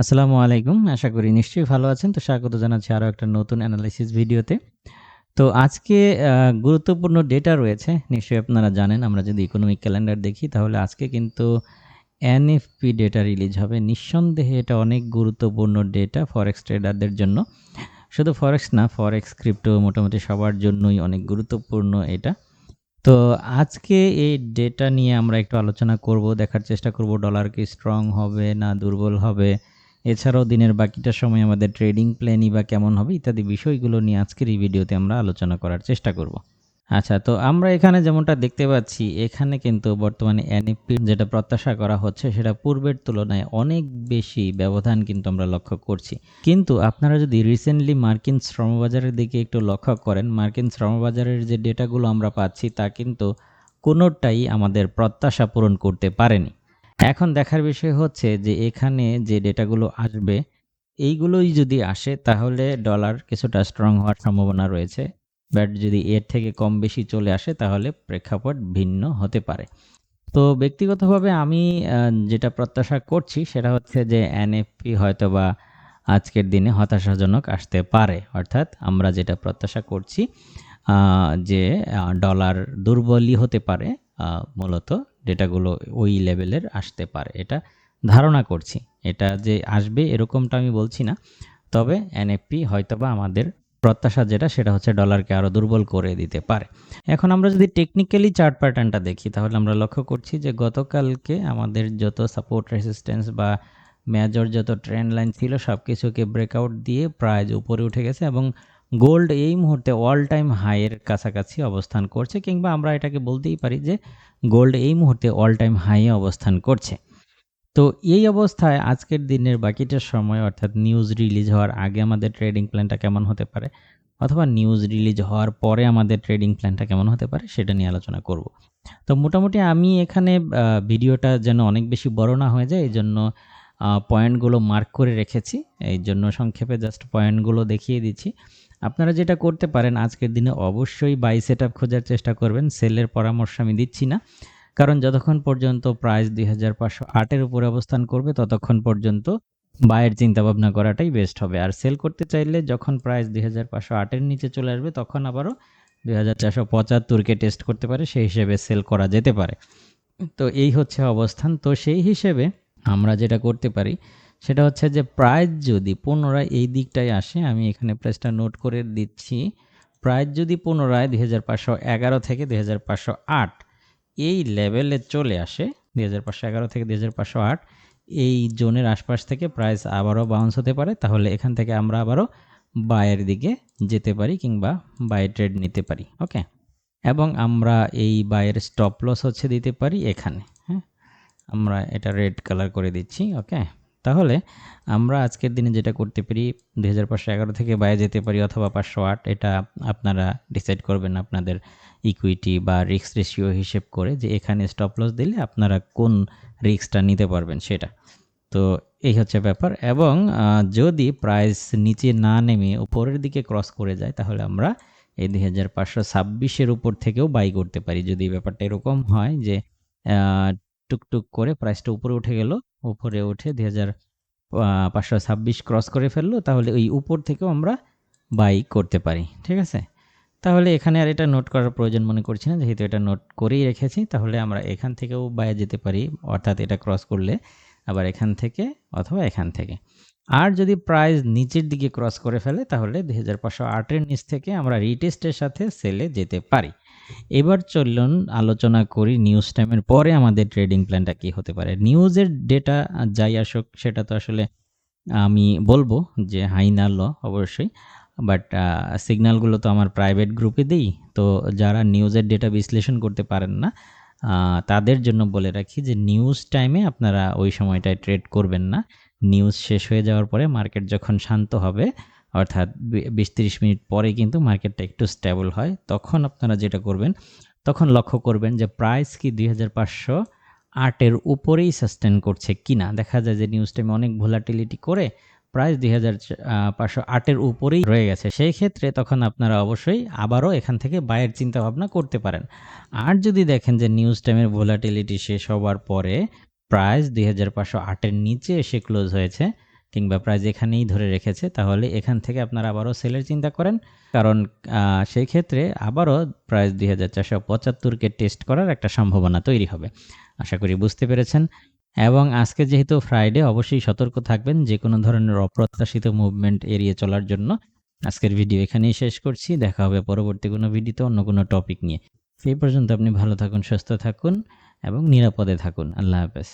আসসালামু আলাইকুম। আশা করি নিশ্চয়ই ভালো আছেন। তো স্বাগত জানাচ্ছি আরও একটা নতুন অ্যানালাইসিস ভিডিওতে। তো আজকে গুরুত্বপূর্ণ ডেটা রয়েছে। নিশ্চয়ই আপনারা জানেন আমরা যদি ইকোনমিক ক্যালেন্ডার দেখি তাহলে আজকে কিন্তু এনএফপি ডেটা রিলিজ হবে। নিঃসন্দেহে এটা অনেক গুরুত্বপূর্ণ ডেটা ফরেক্স ট্রেডারদের জন্য। শুধু ফরেক্স না, ফরেক্স, ক্রিপ্টো মোটামুটি সবার জন্যই অনেক গুরুত্বপূর্ণ এটা। তো আজকে এই ডেটা নিয়ে আমরা একটু আলোচনা করব। দেখার চেষ্টা করব ডলার কি স্ট্রং হবে না দুর্বল হবে। এছাড়াও দিনের বাকিটা সময় আমাদের ট্রেডিং প্ল্যানই বা কেমন হবে ইত্যাদি বিষয়গুলো নিয়ে আজকের এই ভিডিওতে আমরা আলোচনা করার চেষ্টা করব। আচ্ছা তো আমরা এখানে যেমনটা দেখতে পাচ্ছি, এখানে কিন্তু বর্তমানে এনএফপি যেটা প্রত্যাশা করা হচ্ছে সেটা পূর্বের তুলনায় অনেক বেশি ব্যবধান কিন্তু আমরা লক্ষ্য করছি কিন্তু আপনারা যদি রিসেন্টলি মার্কিন শ্রমবাজারের দিকে একটু লক্ষ্য করেন মার্কিন শ্রমবাজারের যে ডেটাগুলো আমরা পাচ্ছি তা কিন্তু কোনোটাই আমাদের প্রত্যাশা পূরণ করতে পারেনি এখন দেখার বিষয় হচ্ছে যে এখানে যে ডেটাগুলো আসবে, এইগুলোই যদি আসে তাহলে ডলার কিছুটা স্ট্রং হওয়ার সম্ভাবনা রয়েছে। বাট যদি এর থেকে কম বেশি চলে আসে তাহলে প্রেক্ষাপট ভিন্ন হতে পারে। তো ব্যক্তিগতভাবে আমি যেটা প্রত্যাশা করছি সেটা হচ্ছে যে এনএফপি হয়তো বা আজকের দিনে হতাশাজনক আসতে পারে। অর্থাৎ আমরা যেটা প্রত্যাশা করছি যে ডলার দুর্বলই হতে পারে। মূলত ডেটাগুলো ওই লেভেলের আসতে পারে। এটা ধারণা করছি। এটা যে আসবে এরকমটা আমি বলছি না। তবে এনএফপি হয়তোবা আমাদের প্রত্যাশা যেটা, সেটা হচ্ছে ডলারকে আরও দুর্বল করে দিতে পারে। এখন আমরা যদি টেকনিক্যালি চার্ট প্যাটার্নটা দেখি, তাহলে আমরা লক্ষ্য করছি যে গতকালকে আমাদের যত সাপোর্ট রেসিস্ট্যান্স বা মেজর যত ট্রেন্ড লাইন ছিল সব কিছুকে ব্রেকআউট দিয়ে প্রাইজ উপরে উঠে গেছে এবং গোল্ড এই মুহূর্তে অল টাইম হাইয়ের কাছাকাছি অবস্থান করছে, কিংবা আমরা এটাকে বলতেই পারি যে গোল্ড এই মুহূর্তে অল টাইম হাইয়ে অবস্থান করছে। তো এই অবস্থায় আজকের দিনের বাকিটার সময়, অর্থাৎ নিউজ রিলিজ হওয়ার আগে আমাদের ট্রেডিং প্ল্যানটা কেমন হতে পারে, অথবা নিউজ রিলিজ হওয়ার পরে আমাদের ট্রেডিং প্ল্যানটা কেমন হতে পারে, সেটা নিয়ে আলোচনা করব। তো মোটামুটি আমি এখানে ভিডিওটা যেন অনেক বেশি বড় না হয়ে যায় এই জন্য পয়েন্টগুলো মার্ক করে রেখেছি। এই জন্য সংক্ষেপে জাস্ট পয়েন্টগুলো দেখিয়ে দিচ্ছি। আপনারা যেটা করতে পারেন আজকের দিনে অবশ্যই বাই সেট খোঁজার চেষ্টা করবেন। সেলের পরামর্শ আমি দিচ্ছি না। কারণ যতক্ষণ পর্যন্ত প্রাইস দুই হাজার পাঁচশো আটের উপরে অবস্থান করবে, ততক্ষণ পর্যন্ত বায়ের চিন্তা ভাবনা করাটাই বেস্ট হবে। আর সেল করতে চাইলে যখন প্রাইস দুই হাজার পাঁচশো আটের নিচে চলে আসবে, তখন আবারও দুই হাজার চারশো পঁচাত্তরকে টেস্ট করতে পারে, সেই হিসেবে সেল করা যেতে পারে। তো এই হচ্ছে অবস্থান। তো সেই হিসেবে আমরা যেটা করতে পারি, সেটা হচ্ছে যে প্রাইস যদি পুনরায় এই দিকটায় আসে, আমি এখানে প্রাইসটা নোট করে দিচ্ছি প্রাইস যদি পুনরায় দুই হাজার পাঁচশো এগারো থেকে দুই হাজার পাঁচশো আট এই লেভেলে চলে আসে, দুই হাজার পাঁচশো এগারো থেকে দুই হাজার পাঁচশো আট, এই জোনের আশপাশ থেকে প্রাইস আবারও বাউন্স হতে পারে, তাহলে এখান থেকে আমরা আবারও বায়ের দিকে যেতে পারি কিংবা বাই ট্রেড নিতে পারি ওকে এবং আমরা এই বায়ের স্টপ লস হচ্ছে দিতে পারি এখানে। আমরা এটা রেড কালার করে দিচ্ছি ওকে তাহলে আমরা আজকের দিনে যেটা করতে পারি, দুই হাজার পাঁচশো এগারো থেকে বাইরে যেতে পারি অথবা পাঁচশো আট, এটা আপনারা ডিসাইড করবেন আপনাদের ইকুইটি বা রিক্স রেশিও হিসেব করে যে এখানে স্টপ লস দিলে আপনারা কোন রিক্সটা নিতে পারবেন সেটা। তো এই হচ্ছে ব্যাপার এবং যদি প্রাইস নিচে না নেমে উপরের দিকে ক্রস করে যায়, তাহলে আমরা এই দুই হাজার পাঁচশো ছাব্বিশের উপর থেকেও বাই করতে পারি। যদি ব্যাপারটা এরকম হয় যে টুকটুক করে প্রাইসটা উপরে উঠে গেল। উপরে উঠে দুই হাজার পাঁচশো ছাব্বিশ ক্রস করে ফেলল। তাহলে ওই উপর থেকেও আমরা বাই করতে পারি, ঠিক আছে? তাহলে এখানে আর এটা নোট করার প্রয়োজন মনে করছি না। যেহেতু এটা নোট করেই রেখেছি, তাহলে আমরা এখান থেকেও বায়ে যেতে পারি। অর্থাৎ এটা ক্রস করলে আবার এখান থেকে অথবা এখান থেকে। আর যদি প্রাইস নিচের দিকে ক্রস করে ফেলে, তাহলে দুই হাজার পাঁচশো আটের নিচ থেকে আমরা রিটেস্টের সাথে সেলে যেতে পারি। এবার চলুন আলোচনা করি নিউজ টাইমের পরে আমাদের ট্রেডিং প্ল্যানটা কি হতে পারে। নিউজের ডেটা যাই আসুক, সেটা তো আসলে আমি বলব যে হাই না ল অবশ্যই বাট সিগন্যালগুলো তো আমার প্রাইভেট গ্রুপে দিই। তো যারা নিউজের ডেটা বিশ্লেষণ করতে পারেন না তাদের জন্য বলে রাখি যে নিউজ টাইমে আপনারা ওই সময়টায় ট্রেড করবেন না। নিউজ শেষ হয়ে যাওয়ার পরে মার্কেট যখন শান্ত হবে অর্থাৎ বিশ তিরিশ মিনিট পরে কিন্তু মার্কেটটা একটু স্টেবল হয়, তখন আপনারা যেটা করবেন, তখন লক্ষ্য করবেন যে প্রাইস কি দুই হাজার পাঁচশো আটের উপরেই সাস্টেন করছে কি না দেখা যায় যে নিউজ টাইমে অনেক ভোলাটিলিটি করে প্রাইস দুই হাজার পাঁচশো আটের উপরেই রয়ে গেছে। সেই ক্ষেত্রে তখন আপনারা অবশ্যই আবারও এখান থেকে বায়ের চিন্তা ভাবনা করতে পারেন। আর যদি দেখেন যে নিউজ টাইমের ভোলাটিলিটি শেষ হওয়ার পরে প্রাইস দুই হাজার পাঁচশো আটের নিচে এসে ক্লোজ হয়েছে কিংবা প্রাইস এখানেই ধরে রেখেছে, তাহলে এখান থেকে আপনারা আবারও সেলের চিন্তা করেন। কারণ সেই ক্ষেত্রে আবারও প্রাইস দুই হাজার চারশো পঁচাত্তরকে টেস্ট করার একটা সম্ভাবনা তৈরি হবে। আশা করি বুঝতে পেরেছেন। এবং আজকে যেহেতু ফ্রাইডে অবশ্যই সতর্ক থাকবেন যে কোনো ধরনের অপ্রত্যাশিত মুভমেন্ট এড়িয়ে চলার জন্য। আজকের ভিডিও এখানেই শেষ করছি। দেখা হবে পরবর্তী কোনো ভিডিওতে অন্য কোনো টপিক নিয়ে। সেই পর্যন্ত আপনি ভালো থাকুন, সুস্থ থাকুন এবং নিরাপদে থাকুন। আল্লাহ হাফেজ।